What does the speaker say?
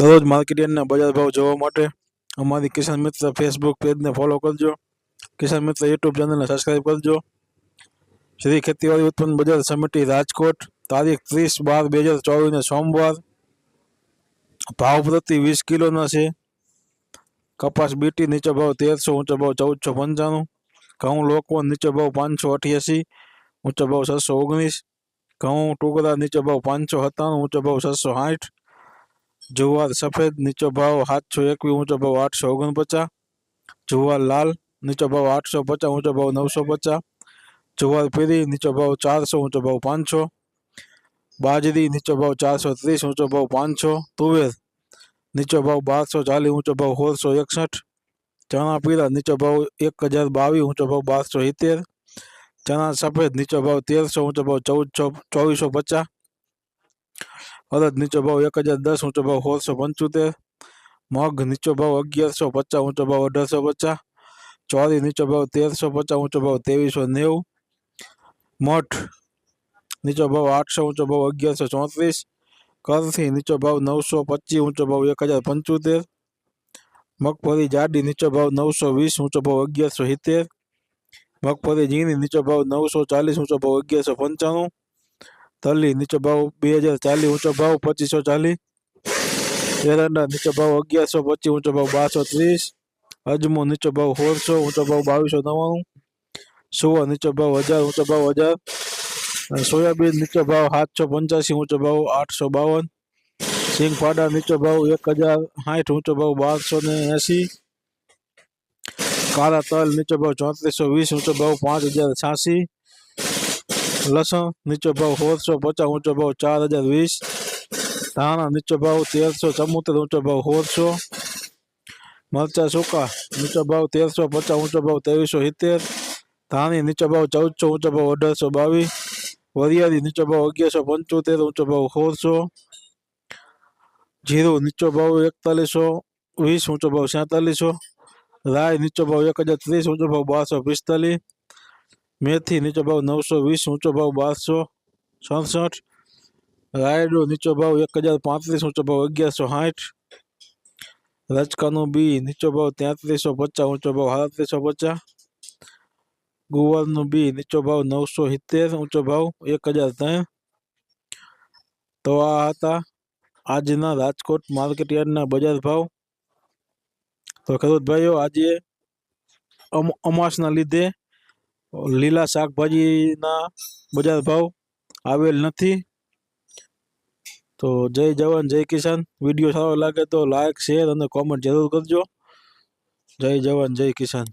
દરરોજ માર્કેટિંગના બજાર ભાવ જોવા માટે અમારી કિસાન મિત્ર ફેસબુક પેજને ફોલો કરજો. કિસાન મિત્ર યુટ્યુબ ચેનલને સબસ્ક્રાઈબ કરજો. શ્રી ખેતીવાડી ઉત્પન્ન બજાર સમિતિ રાજકોટ, તારીખ ત્રીસ બાર બે હજાર ચોવીસને સોમવાર. ભાવ પ્રતિ વીસ કિલોના છે. કપાસ બીટી નીચો ભાવ તેરસો, ઊંચો ભાવ ચૌદસો પંચાણું. ઘઉં લોકો નીચો ભાવ પાંચસો અઠ્યાસી, ઊંચો ભાવ છસો ઓગણીસ. ઘઉં ટુકડા નીચો ભાવ પાંચસો સત્તાણું, ઊંચો ભાવ છસો સાઠ. જુવાર સફેદ, નીચો ભાવ સાતસો એકવીસ, ઊંચો ભાવ આઠસો ઓગણપચાસ. જુવાર લાલ, નીચો ભાવ આઠસો પચાસ, ઊંચો ભાવ નવસો પચાસ. જુવાર પીરી નીચો ભાવ ચારસો, ઊંચો ભાવ પાંચસો. બાજરી, નીચો ભાવ ચારસો ત્રીસ, ઊંચો ભાવ પાંચસો. તુવેર, નીચો ભાવ બારસો ચાલીસ, ઊંચો ભાવ સોળસો એકસઠ. ચણા પીળા, નીચો ભાવ એક હજાર બાવીસ, ઊંચો ભાવ બારસો સિત્તેર. ચણા સફેદ, નીચો ભાવ તેરસો, ઊંચો ભાવ ચૌદસો, ચોવીસો પચાસ. અડદ નીચો ભાવ એક હજાર દસ ઊંચો ભાવ સોળસો પંચોતેર. મગ નીચો ભાવ અગિયારસો પચાસ ઊંચો ભાવ અઢારસો પચાસ. ચોરી નીચો ભાવ તેરસો પચાસ ઊંચો ભાવ ત્રેવીસો નેવું. મઠ નીચો ભાવ આઠસો ઊંચો ભાવ અગિયારસો ચોત્રીસ. કરથી નીચો ભાવ નવસો પચીસ ઊંચો ભાવ એક હજાર પંચોતેર. મગફળી જાડી નીચો ભાવ નવસો વીસ ઊંચો ભાવ અગિયારસો સિત્તેર. મગફળી ઝીણી નીચો ભાવ નવસો ચાલીસ ઊંચો ભાવ અગિયારસો પંચાણું. તલી નીચો ભાવ બે હજાર ચાલીસ, ઊંચો ભાવ પચીસો ચાલીસ. એરંડા નીચો ભાવ અગિયારસો પચીસ ઊંચો ભાવ બારસો ત્રીસ. અજમો નીચો ભાવ સોળસો, ઊંચો ભાવ બાવીસો નવ્વાણું. સુવા નીચો ભાવ હજાર, ઊંચો ભાવ હજાર. સોયાબીન નીચો ભાવ સાતસો પંચ્યાસી, ઊંચો ભાવ આઠસો બાવન. સિંગ ફાડા નીચો ભાવ એક હજાર સાઠ, ઊંચો ભાવ બારસો ને એંસી. કાળા તલ નીચો ભાવ ચોત્રીસો વીસ, ઊંચો ભાવ પાંચ હજાર છ્યાસી. લસણ, નીચો ભાવ સોળસો પચાસ, ઊંચો ભાવ ચાર હજાર વીસ. ધાણા નીચો ભાવ તેરસો, ચમોતેર ઊંચો ભાવ સોળસો. મરચા સૂકા નીચો ભાવ તેરસો પચાસ, ઊંચો ભાવ ત્રેવીસો સિત્તેર. ધાણી નીચો ભાવ ચૌદસો, ઊંચો ભાવ અઢારસો બાવીસ. વરિયાળી નીચો ભાવ અગિયારસો પંચોતેર, ઊંચો ભાવ સોળસો. જીરું નીચો ભાવ એકતાલીસો વીસ, ઊંચો ભાવ સેતાલીસો રાય નીચો ભાવ એક હજાર ત્રીસ, ઊંચો ભાવ બારસો પિસ્તાલીસ. મેથી નીચો ભાવ નવસો વીસ, ઊંચો ભાવ બારસો સડસઠ રાયડો નીચો ભાવ એક હજાર પાંત્રીસ, ઊંચો ભાવ અગિયારસો સાઠ. રચકાનું બી નીચો ભાવ તેત્રીસો પચાસ, ઊંચો ભાવ સાડત્રીસો પચાસ. ગુવારનું બી નીચો ભાવ નવસો સિત્તેર, ઊંચો ભાવ એક હજાર ત્રણ. તો આ હતા આજના રાજકોટ માર્કેટ યાર્ડના બજાર ભાવ. તો ખેડૂત ભાઈઓ, આજે અમ- અમાસના લીધે લીલા શાકભાજીના બજાર ભાવ આવેલ નથી. તો જય જવાન, જય કિસાન. વીડિયો સારો લાગે તો લાઇક શેર અને કોમેન્ટ જરૂર કરજો. જય જવાન, જય કિસાન.